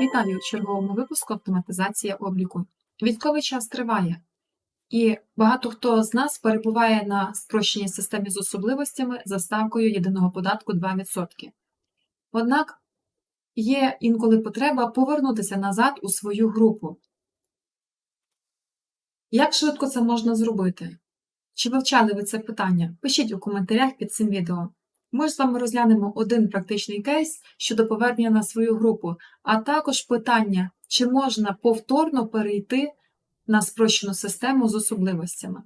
Вітаю у черговому випуску автоматизація обліку. Військовий час триває, і багато хто з нас перебуває на спрощеній системі з особливостями за ставкою єдиного податку 2%. Однак є інколи потреба повернутися назад у свою групу. Як швидко це можна зробити? Чи вивчали ви це питання? Пишіть у коментарях під цим відео. Ми з вами розглянемо один практичний кейс щодо повернення на свою групу, а також питання, чи можна повторно перейти на спрощену систему з особливостями.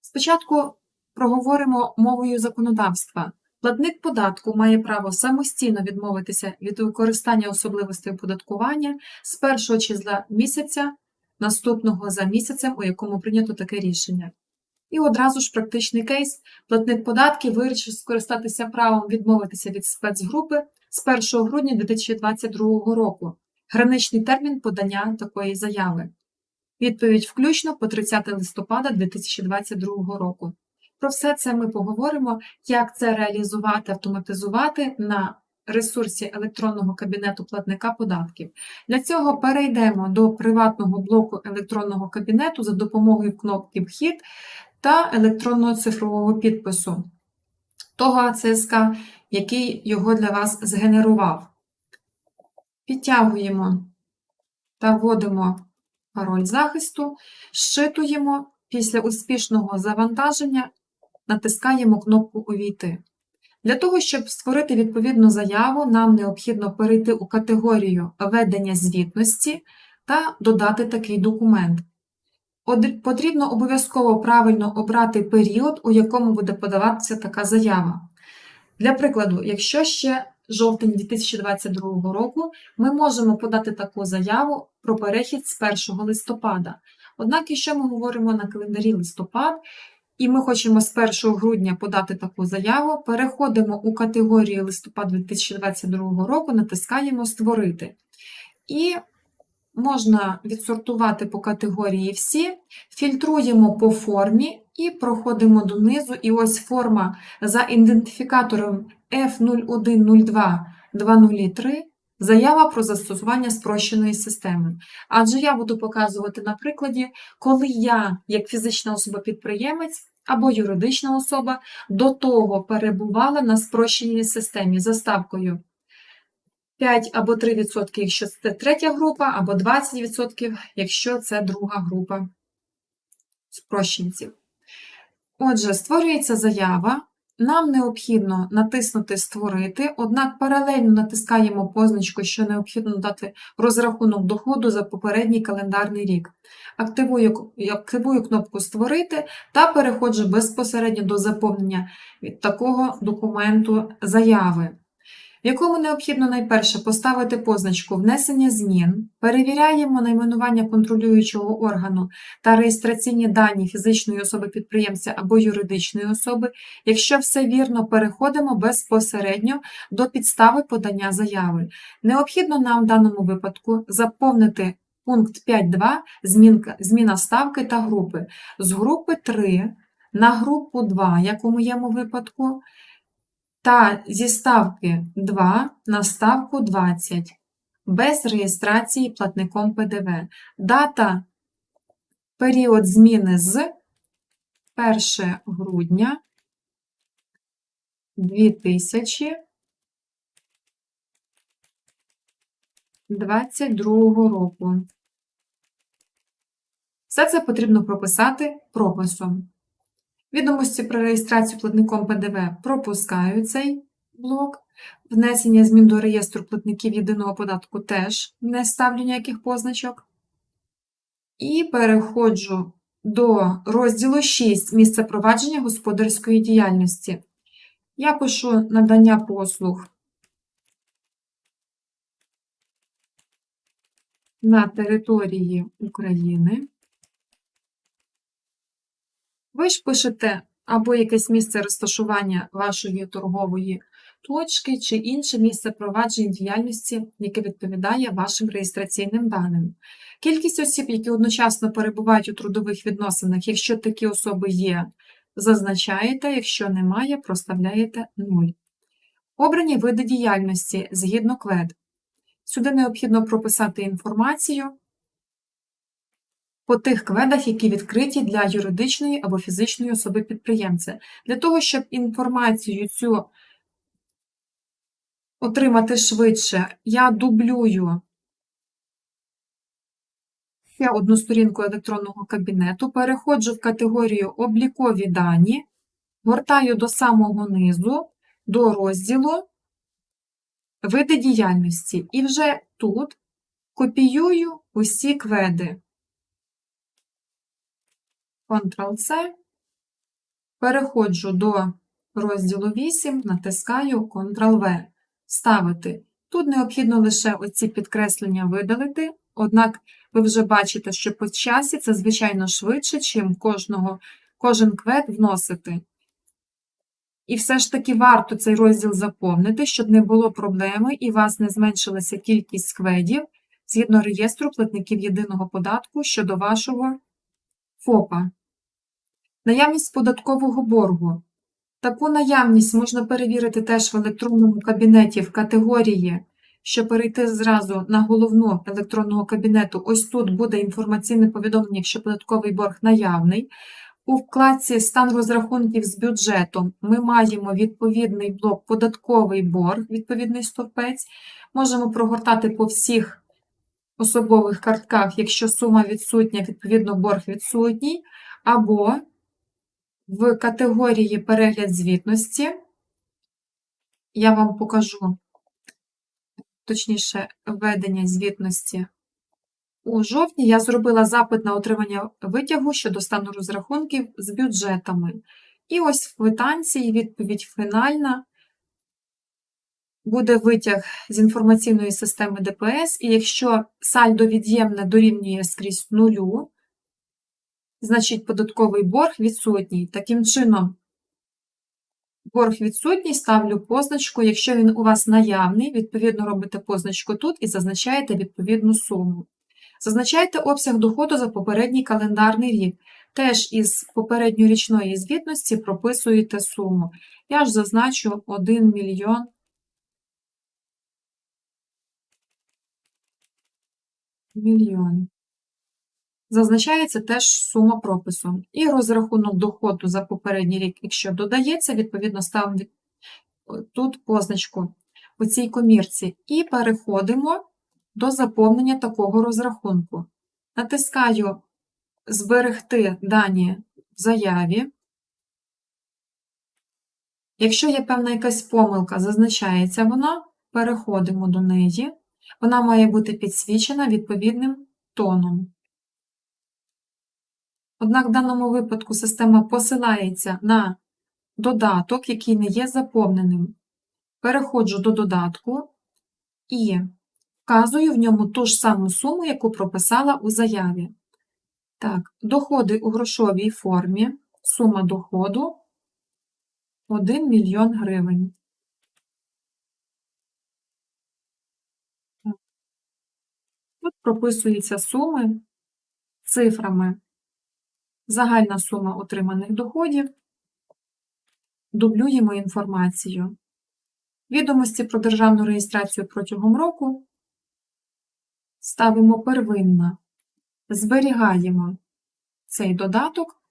Спочатку проговоримо мовою законодавства. Платник податку має право самостійно відмовитися від використання особливостей оподаткування з першого числа місяця, наступного за місяцем, у якому прийнято таке рішення. І одразу ж практичний кейс. Платник податків вирішив скористатися правом відмовитися від спецгрупи з 1 грудня 2022 року. Граничний термін подання такої заяви. Відповідь включно по 30 листопада 2022 року. Про все це ми поговоримо, як це реалізувати, автоматизувати на ресурсі електронного кабінету платника податків. Для цього перейдемо до приватного блоку електронного кабінету за допомогою кнопки Вхід та електронного цифрового підпису того АЦСК, який його для вас згенерував. Підтягуємо та вводимо пароль захисту, щитуємо. Після успішного завантаження натискаємо кнопку Увійти. Для того, щоб створити відповідну заяву, нам необхідно перейти у категорію Ведення звітності та додати такий документ. Потрібно обов'язково правильно обрати період, у якому буде подаватися така заява. Для прикладу, якщо ще жовтень 2022 року, ми можемо подати таку заяву про перехід з 1 листопада. Однак, якщо ми говоримо на календарі листопад, і ми хочемо з 1 грудня подати таку заяву, переходимо у категорію листопад 2022 року, натискаємо Створити. І можна відсортувати по категорії всі, фільтруємо по формі і проходимо донизу. І ось форма за ідентифікатором F0102203 заява про застосування спрощеної системи. Адже я буду показувати на прикладі, коли я, як фізична особа-підприємець, або юридична особа до того перебувала на спрощеній системі за ставкою 5 або 3%, якщо це третя група, або 20%, якщо це друга група спрощенців. Отже, створюється заява. Нам необхідно натиснути Створити, однак паралельно натискаємо позначку, що необхідно дати розрахунок доходу за попередній календарний рік. Активую, активую кнопку Створити та переходжу безпосередньо до заповнення від такого документу заяви в якому необхідно найперше поставити позначку внесення змін, перевіряємо найменування контролюючого органу та реєстраційні дані фізичної особи-підприємця або юридичної особи. Якщо все вірно, переходимо безпосередньо до підстави подання заяви. Необхідно нам в даному випадку заповнити пункт 5.2 зміна ставки та групи. З групи 3 на групу 2, як у моєму випадку та зі ставки 2 на ставку 20 без реєстрації платником ПДВ. Дата період зміни з 1 грудня 2022 року. Все це потрібно прописати прописом. Відомості про реєстрацію платником ПДВ пропускаю цей блок. Внесення змін до реєстру платників єдиного податку теж не ставлю ніяких позначок. І переходжу до розділу 6 місце провадження господарської діяльності. Я пишу надання послуг на території України. Ви ж пишете або якесь місце розташування вашої торгової точки, чи інше місце провадження діяльності, яке відповідає вашим реєстраційним даним. Кількість осіб, які одночасно перебувають у трудових відносинах, якщо такі особи є, зазначаєте, якщо немає, проставляєте 0. Обрані види діяльності згідно КВЕД. Сюди необхідно прописати інформацію по тих кведах, які відкриті для юридичної або фізичної особи підприємця. Для того, щоб інформацію цю отримати швидше, я дублюю ще одну сторінку електронного кабінету, переходжу в категорію облікові дані, гортаю до самого низу, до розділу види діяльності. І вже тут копіюю усі кведи. Ctrl-C, переходжу до розділу 8, натискаю Ctrl-V. Ставити. Тут необхідно лише оці підкреслення видалити, однак ви вже бачите, що по часі це, звичайно, швидше, чим кожного, кожен квет вносити. І все ж таки варто цей розділ заповнити, щоб не було проблеми і у вас не зменшилася кількість кведів згідно реєстру платників єдиного податку щодо вашого ФОПа. Наявність податкового боргу. Таку наявність можна перевірити теж в електронному кабінеті в категорії, щоб перейти зразу на головну електронного кабінету. Ось тут буде інформаційне повідомлення, якщо податковий борг наявний. У вкладці Стан розрахунків з бюджетом ми маємо відповідний блок податковий борг, відповідний стовпець. Можемо прогортати по всіх особових картках, якщо сума відсутня, відповідно борг відсутній, або в категорії перегляд звітності я вам покажу, точніше, введення звітності. У жовтні я зробила запит на отримання витягу щодо стану розрахунків з бюджетами. І ось в квитанції відповідь фінальна. Буде витяг з інформаційної системи ДПС, і якщо сальдо від'ємне дорівнює скрізь нулю, значить податковий борг відсутній. Таким чином, борг відсутній, ставлю позначку. Якщо він у вас наявний, відповідно робите позначку тут і зазначаєте відповідну суму. Зазначайте обсяг доходу за попередній календарний рік. Теж із попередньої річної звітності прописуєте суму. Я ж зазначу 1 мільйон. Мільйон. Зазначається теж сума пропису. І розрахунок доходу за попередній рік, якщо додається, відповідно ставимо тут позначку у цій комірці. І переходимо до заповнення такого розрахунку. Натискаю Зберегти дані в заяві. Якщо є певна якась помилка, зазначається вона, переходимо до неї. Вона має бути підсвічена відповідним тоном. Однак в даному випадку система посилається на додаток, який не є заповненим. Переходжу до додатку і вказую в ньому ту ж саму суму, яку прописала у заяві. Так, доходи у грошовій формі, сума доходу 1 мільйон гривень. Тут прописуються суми цифрами. Загальна сума отриманих доходів. Дублюємо інформацію. Відомості про державну реєстрацію протягом року ставимо первинна, зберігаємо цей додаток,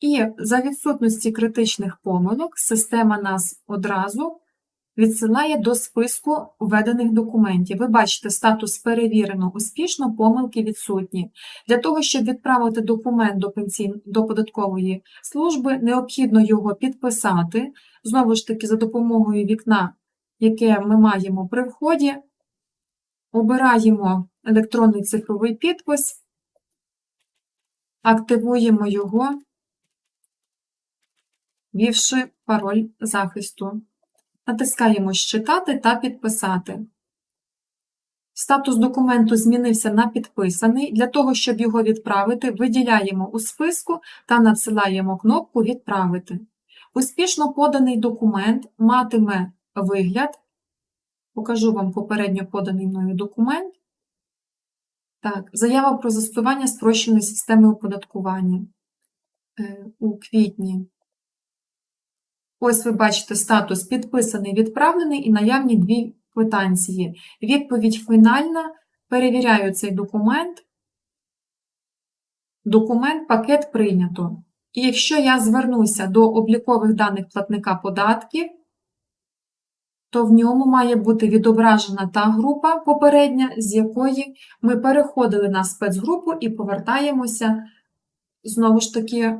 і за відсутності критичних помилок система нас одразу відсилає до списку введених документів. Ви бачите, статус перевірено успішно, помилки відсутні. Для того, щоб відправити документ до, пенсій... до податкової служби, необхідно його підписати, знову ж таки, за допомогою вікна, яке ми маємо при вході, обираємо електронний цифровий підпис, активуємо його, ввівши пароль захисту. Натискаємо Считати та підписати. Статус документу змінився на підписаний. Для того, щоб його відправити, виділяємо у списку та надсилаємо кнопку Відправити. Успішно поданий документ матиме вигляд. Покажу вам попередньо поданий мною документ. Так, Заява про застосування спрощеної системи оподаткування. Е, у квітні Ось ви бачите статус підписаний, відправлений і наявні дві квитанції. Відповідь фінальна. Перевіряю цей документ. Документ пакет прийнято. І якщо я звернуся до облікових даних платника податків, то в ньому має бути відображена та група попередня, з якої ми переходили на спецгрупу і повертаємося, знову ж таки,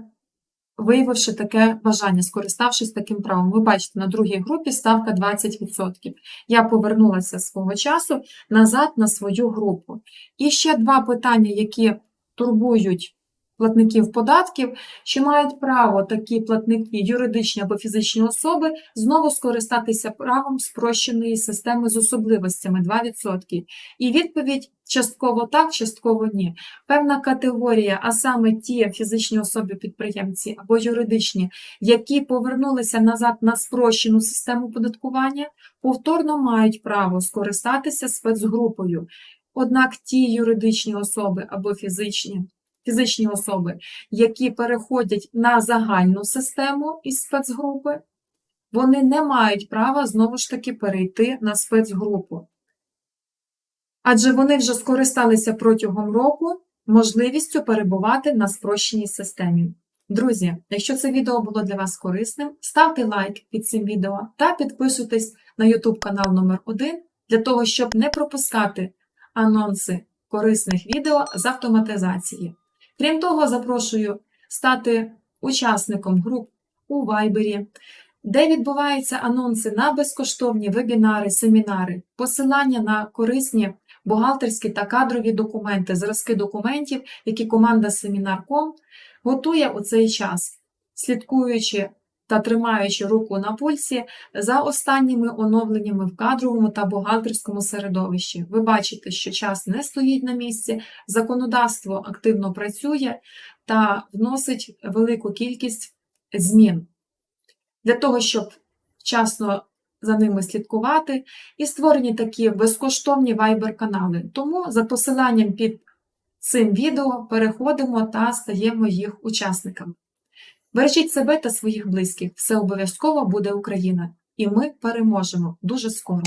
виявивши таке бажання, скориставшись таким правом. Ви бачите, на другій групі ставка 20%. Я повернулася свого часу назад на свою групу. І ще два питання, які турбують платників податків, чи мають право такі платники, юридичні або фізичні особи, знову скористатися правом спрощеної системи з особливостями 2%. І відповідь частково так, частково ні. Певна категорія, а саме ті фізичні особи-підприємці або юридичні, які повернулися назад на спрощену систему податкування, повторно мають право скористатися спецгрупою. Однак ті юридичні особи або фізичні фізичні особи, які переходять на загальну систему із спецгрупи, вони не мають права знову ж таки перейти на спецгрупу. Адже вони вже скористалися протягом року можливістю перебувати на спрощеній системі. Друзі, якщо це відео було для вас корисним, ставте лайк під цим відео та підписуйтесь на YouTube канал номер 1 для того, щоб не пропускати анонси корисних відео з автоматизації. Крім того, запрошую стати учасником груп у Вайбері, де відбуваються анонси на безкоштовні вебінари, семінари, посилання на корисні бухгалтерські та кадрові документи, зразки документів, які команда Seminar.com готує у цей час, слідкуючи та тримаючи руку на пульсі за останніми оновленнями в кадровому та бухгалтерському середовищі. Ви бачите, що час не стоїть на місці, законодавство активно працює та вносить велику кількість змін для того, щоб вчасно за ними слідкувати, і створені такі безкоштовні вайбер-канали. Тому за посиланням під цим відео переходимо та стаємо їх учасниками. Бережіть себе та своїх близьких. Все обов'язково буде Україна. І ми переможемо дуже скоро.